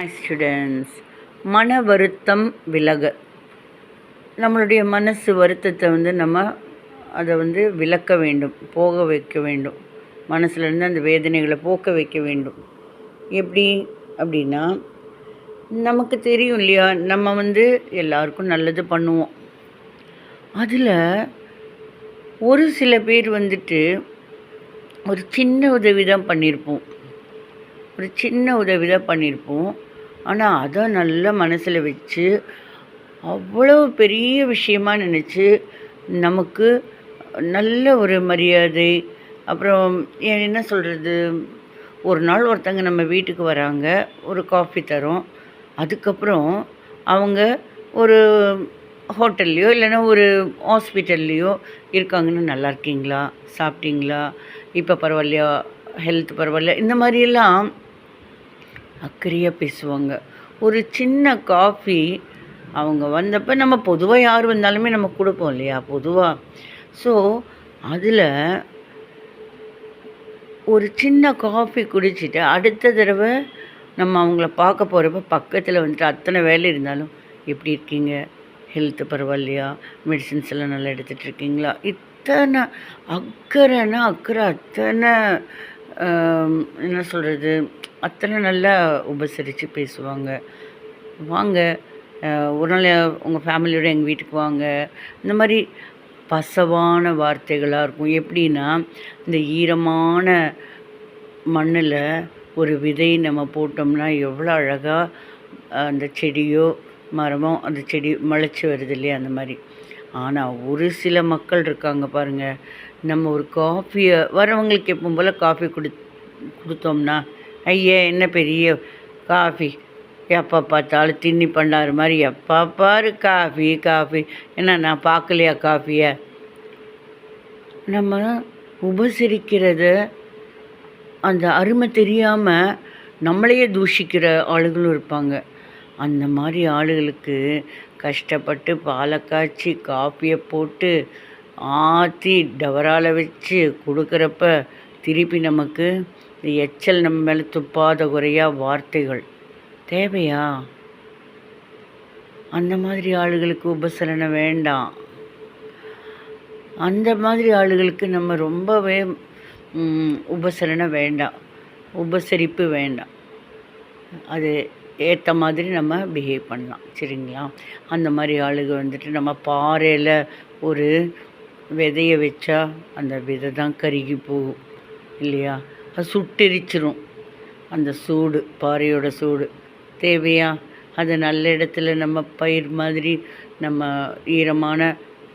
Hi students மன வருத்தம் விலக. நம்மளுடைய மனசு வருத்தத்தை வந்து நம்ம அதை வந்து விலக்க வேண்டும் போக வைக்க வேண்டும். மனசுலேருந்து அந்த வேதனைகளை போக்க வைக்க வேண்டும். எப்படி அப்படின்னா நமக்கு தெரியும் இல்லையா நம்ம வந்து எல்லாருக்கும் நல்லது பண்ணுவோம். அதில் ஒரு சில பேர் வந்துட்டு ஒரு சின்ன உதவி தான் பண்ணியிருப்போம் ஒரு சின்ன உதவி தான் பண்ணியிருப்போம் ஆனால் அதை நல்ல மனசில் வச்சு அவ்வளோ பெரிய விஷயமா நினச்சி நமக்கு நல்ல ஒரு மரியாதை அப்புறம் என்ன சொல்கிறது ஒரு நாள் ஒருத்தங்க நம்ம வீட்டுக்கு வராங்க ஒரு காஃபி தரோம். அதுக்கப்புறம் அவங்க ஒரு ஹோட்டல்லையோ இல்லைன்னா ஒரு ஹாஸ்பிட்டல்லையோ இருக்காங்கன்னு நல்லா இருக்கீங்களா? சாப்பிட்டீங்களா? இப்போ பரவாயில்லையா? ஹெல்த் பரவாயில்ல இந்த மாதிரியெல்லாம் அக்கறையாக பேசுவாங்க. ஒரு சின்ன காஃபி அவங்க வந்தப்போ நம்ம பொதுவாக யார் வந்தாலுமே நம்ம கொடுப்போம் இல்லையா? பொதுவாக ஸோ அதில் ஒரு சின்ன காஃபி குடிச்சிட்டு அடுத்த தடவை நம்ம அவங்கள பார்க்க போகிறப்ப பக்கத்தில் வந்துட்டு அத்தனை வேலை இருந்தாலும் எப்படி இருக்கீங்க? ஹெல்த்து பரவாயில்லையா? மெடிசின்ஸ் எல்லாம் நல்லா எடுத்துகிட்டு இருக்கீங்களா? இத்தனை அக்கறைன்னா அக்கறை அத்தனை என்ன சொல்கிறது அத்தனை நல்லா உபசரித்து பேசுவாங்க. வாங்க ஒரு நாள் உங்கள் ஃபேமிலியோட எங்கள் வீட்டுக்கு வாங்க. இந்த மாதிரி பசவான வார்த்தைகளாக இருக்கும். எப்படின்னா இந்த ஈரமான மண்ணில் ஒரு விதை நம்ம போட்டோம்னா எவ்வளோ அழகாக அந்த செடியோ மரமோ அந்த செடி முளைச்சி வருது இல்லையா அந்த மாதிரி. ஆனால் ஒரு சில மக்கள் இருக்காங்க பாருங்கள் நம்ம ஒரு காஃபியை வரவங்களுக்கு எப்பவும் போல் காஃபி கொடு கொடுத்தோம்னா ஐயே என்ன பெரிய காஃபி? எப்போ பார்த்தாலும் தின்னி பண்ணாரு மாதிரி எப்போ பாரு காஃபி காஃபி. என்ன நான் பார்க்கலையா காஃபியை? நம்ம உபசரிக்கிறத அந்த அருமை தெரியாமல் நம்மளையே தூஷிக்கிற ஆளுகளும் இருப்பாங்க. அந்த மாதிரி ஆளுகளுக்கு கஷ்டப்பட்டு பாலை காய்ச்சி காஃபியை போட்டு ஆற்றி டவரால் வச்சு கொடுக்குறப்ப திருப்பி நமக்கு இந்த எச்சல் நம்ம மேலே துப்பாத குறையா வார்த்தைகள். தேவையா? அந்த மாதிரி ஆளுகளுக்கு உபசரணை வேண்டாம். அந்த மாதிரி ஆளுகளுக்கு நம்ம ரொம்பவே உபசரணை வேண்டாம். உபசரிப்பு வேண்டாம். அது ஏற்ற மாதிரி நம்ம பிஹேவ் பண்ணலாம். சரிங்களா? அந்த மாதிரி ஆளுகள் வந்துட்டு நம்ம பாறையில் ஒரு விதைய வச்சா அந்த விதை தான் கருகி போகும் இல்லையா? அது சுட்டெரிச்சிரும். அந்த சூடு பாறையோட சூடு. தேவையா? அது நல்ல இடத்துல நம்ம பயிர் மாதிரி நம்ம ஈரமான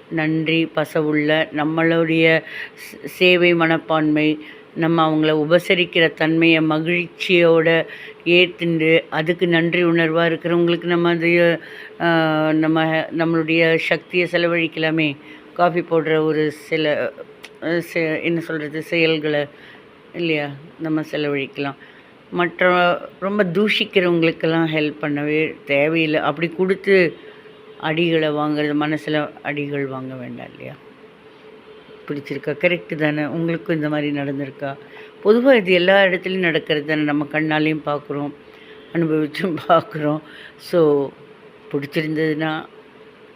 நன்றி பசவுள்ள நம்மளுடைய சேவை மனப்பான்மை நம்ம அவங்கள உபசரிக்கிற தன்மையை மகிழ்ச்சியோட ஏற்றுண்டு அதுக்கு நன்றி உணர்வாக இருக்கிறவங்களுக்கு நம்ம அது நம்ம நம்மளுடைய சக்தியை செலவழிக்கலாமே. காஃபி போடுற ஒரு சில செ- என்ன சொல்கிறது செயல்களை இல்லையா? நம்ம செலவழிக்கலாம். மற்ற ரொம்ப தூஷிக்கிறவங்களுக்கெல்லாம் ஹெல்ப் பண்ணவே தேவையில்லை. அப்படி கொடுத்து அடிகளை வாங்குறது மனசில் அடிகள் வாங்க வேண்டாம் இல்லையா? பிடிச்சிருக்கா? கரெக்டு தானே. உங்களுக்கும் இந்த மாதிரி நடந்திருக்கா? பொதுவாக இது எல்லா இடத்துலையும் நடக்கிறது தானே. நம்ம கண்ணாலையும் பார்க்குறோம் அனுபவிச்சும் பார்க்குறோம் ஸோ பிடிச்சிருந்ததுன்னா